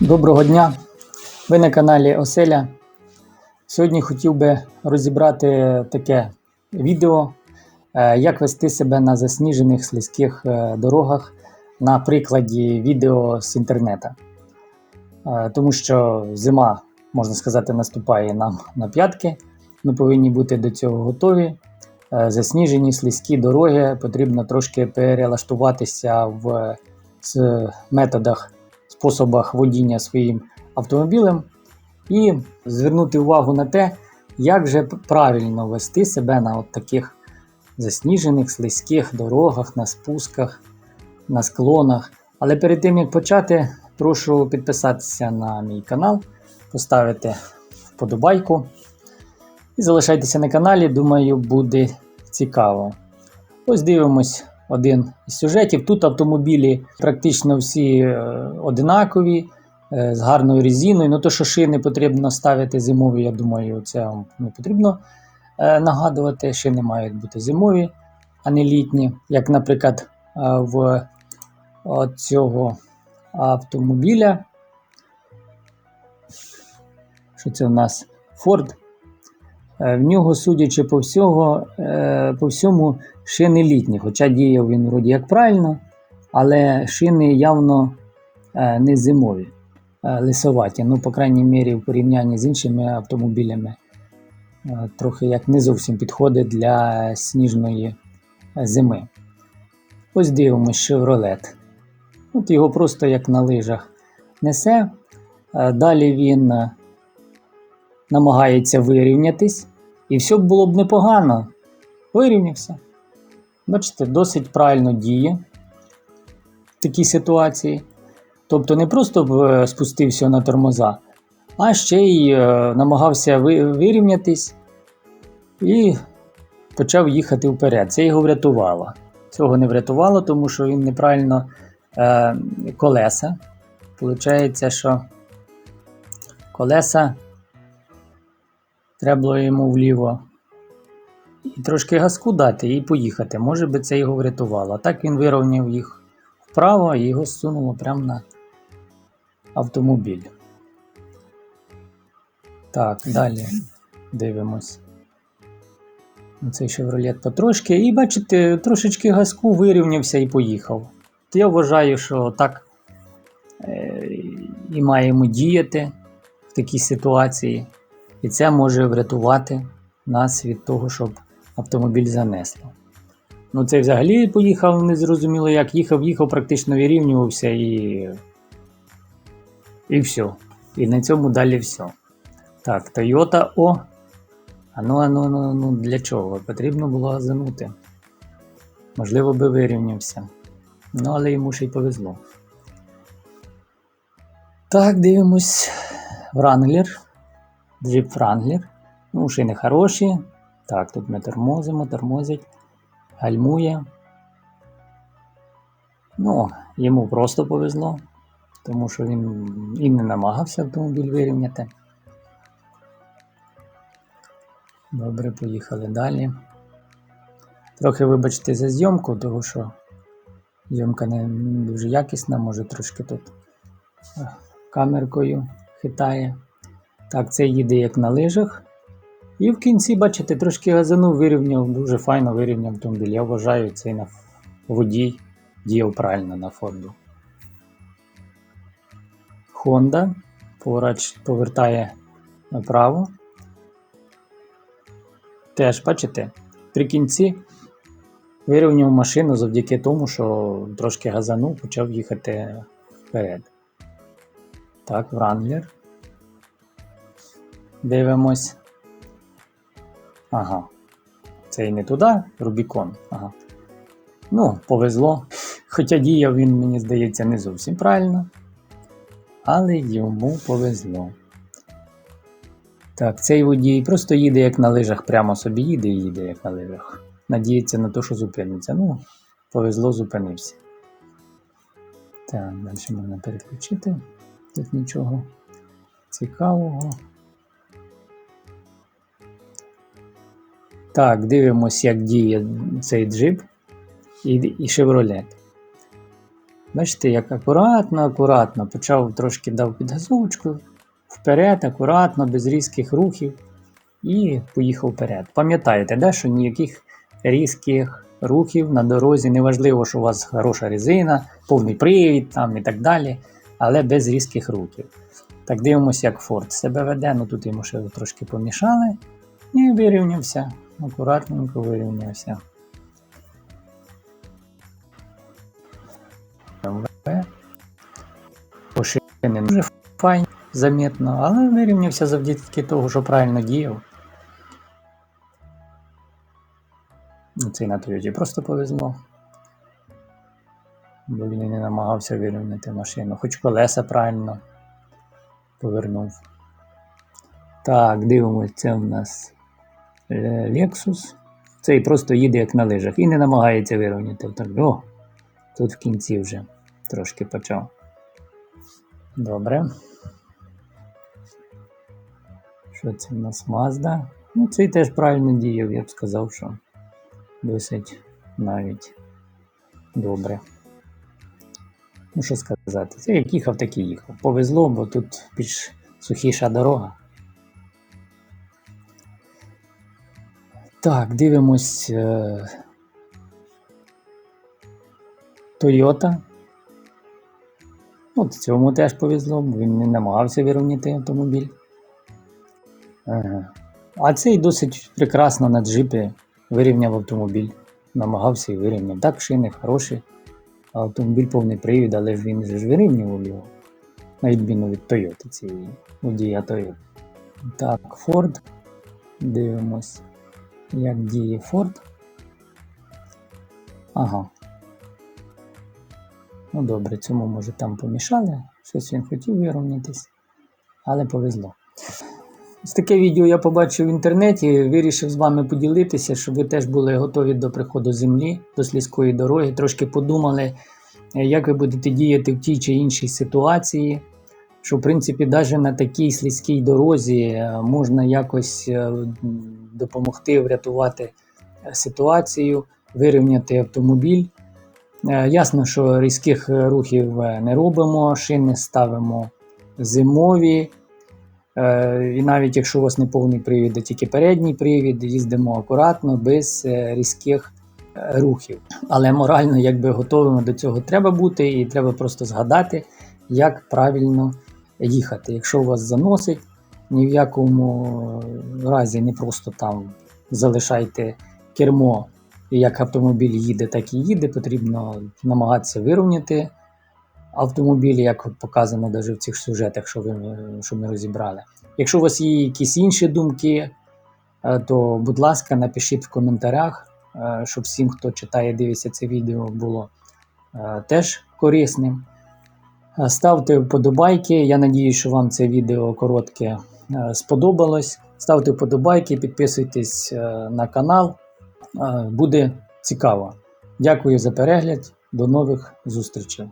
Доброго дня! Ви на каналі Оселя. Сьогодні хотів би розібрати таке відео, е, як вести себе на засніжених слизьких е, дорогах на прикладі відео з інтернету. Е, Тому що зима, можна сказати, наступає нам на п'ятки. Ми повинні бути до цього готові. Засніжені слизькі дороги, потрібно трошки перелаштуватися в методах способах водіння своїм автомобілем і звернути увагу на те, як же правильно вести себе на от таких засніжених, слизьких дорогах, на спусках, на склонах. Але перед тим як почати, прошу підписатися на мій канал, поставити вподобайку і залишайтеся на каналі. Думаю, буде цікаво. Ось дивимось один із сюжетів. Тут автомобілі практично всі е, одинакові, е, з гарною резиною. Ну то, що шини потрібно ставити зимові, я думаю, це вам не потрібно е, нагадувати. Шини мають бути зимові, а не літні. Як, наприклад, в цього автомобіля. Що це у нас? Ford. Е, В нього, судячи по всього, е, по всьому, шини літні. Хоча діяв він вроді як правильно, але шини явно е, не зимові, лисоваті. Ну, по крайній мірі, в порівнянні з іншими автомобілями, трохи як не зовсім підходить для сніжної зими. Ось дивимось Chevrolet. От його просто як на лижах несе. Далі він намагається вирівнятись, і все було б непогано. Вирівнявся. Бачите, досить правильно діє в такій ситуації. Тобто не просто е, спустився на тормоза, а ще й е, намагався вирівнятись і почав їхати вперед. Це його врятувало. Цього не врятувало, тому що він неправильно е, колеса. Получається, що колеса треба було йому вліво і трошки газку дати і поїхати. Може би це його врятувало. Так він вирівняв їх вправо і його зсунуло прямо на автомобіль. Так, далі дивимось. на Цей шевролет потрошки. І бачите, трошечки газку вирівнявся і поїхав. Я вважаю, що так е, і маємо діяти в такій ситуації. І це може врятувати нас від того, щоб автомобіль занесло. Ну, це взагалі поїхав незрозуміло як. Їхав, їхав, практично вирівнювався і. І все. І на цьому далі все. Так, Toyota O. Ану, ану, ану, ну для чого? Потрібно було газанути. Можливо, би вирівнявся. Ну, але йому ще й повезло. Так, дивимось. Wrangler. Джип Wrangler. Ну, шини хороші. Так, тут ми тормозимо, тормозить, гальмує. Ну, йому просто повезло, тому що він і не намагався автомобіль вирівняти. Добре, поїхали далі. Трохи вибачте за зйомку, тому що зйомка не дуже якісна, може трошки тут е, камеркою хитає. Так, це їде як на лижах. І в кінці, бачите, трошки газанув, вирівняв, дуже файно вирівняв автомобіль. Я вважаю, цей на водій діяв правильно на Форду. Honda поворот повертає направо. Теж, бачите, при кінці вирівняв машину завдяки тому, що трошки газанув, почав їхати вперед. Так, Wrangler. Дивимось. Ага. Це і не туди, Рубікон. Ага. Ну, повезло. Хоча діяв він, мені здається, не зовсім правильно. Але йому повезло. Так, цей водій просто їде як на лижах, прямо собі їде і їде як на лижах. Надіється на те, що зупиниться. Ну, повезло, зупинився. Так, далі можна переключити. Тут нічого цікавого. Так, дивимося, як діє цей джип і, і Chevrolet. Бачите, як акуратно, акуратно почав трошки дав підгазовочку вперед, акуратно, без різких рухів і поїхав вперед. Пам'ятаєте, да, що ніяких різких рухів на дорозі, неважливо, що у вас хороша резина, повний привід там і так далі, але без різких рухів. Так дивимося, як Форд себе веде. Ну тут йому ще трошки помішали і вирівнявся. Акуратненько вирівнявся. Не дуже файні, замітно, але вирівнявся завдяки того, що правильно діяв. Ну, Цей на Тойоті просто повезло. Бо він не намагався вирівняти машину, хоч колеса правильно повернув. Так, дивимося, це в нас Lexus. Цей просто їде як на лижах і не намагається вирівняти. Так, о, тут в кінці вже трошки почав. Добре. Що це в нас Mazda? Ну, цей теж правильно діяв, я б сказав, що досить навіть добре. Ну, що сказати, це як їхав, так і їхав. Повезло, бо тут більш сухіша дорога. Так, дивимось е, Toyota. От цьому теж повезло, він не намагався вирівняти автомобіль. А цей досить прекрасно на джипі вирівняв автомобіль. Намагався і вирівняв. Так, шини хороші. Автомобіль повний привід, але ж він ж вирівнював його. На відміну від Toyota цієї водія Toyota. Так, Ford. Дивимось, як діє Ford. Ага. Ну добре, цьому може там помішали. Щось він хотів вирівнятись, але повезло. Ось таке відео я побачив в інтернеті, вирішив з вами поділитися, щоб ви теж були готові до приходу землі, до слізької дороги, трошки подумали, як ви будете діяти в тій чи іншій ситуації. Що, в принципі, навіть на такій слизькій дорозі е, можна якось е, допомогти врятувати е, ситуацію, вирівняти автомобіль. Е, Ясно, що різких рухів е, не робимо, шини ставимо зимові. І навіть якщо у вас не повний привід, а тільки передній привід, їздимо акуратно, без різких рухів. Але морально якби готовими до цього треба бути, і треба просто згадати, як правильно їхати. Якщо у вас заносить, ні в якому разі не просто там залишайте кермо, і як автомобіль їде, так і їде. Потрібно намагатися вирівняти автомобілі, як показано навіть в цих сюжетах, що ви що ми розібрали. Якщо у вас є якісь інші думки, е, то, будь ласка, напишіть в коментарях, е, щоб всім, хто читає, дивиться це відео, було е, теж корисним. Е, Ставте вподобайки. Я надію, що вам це відео коротке е, сподобалось. Ставте вподобайки, підписуйтесь е, на канал. Буде цікаво. Дякую за перегляд. До нових зустрічей.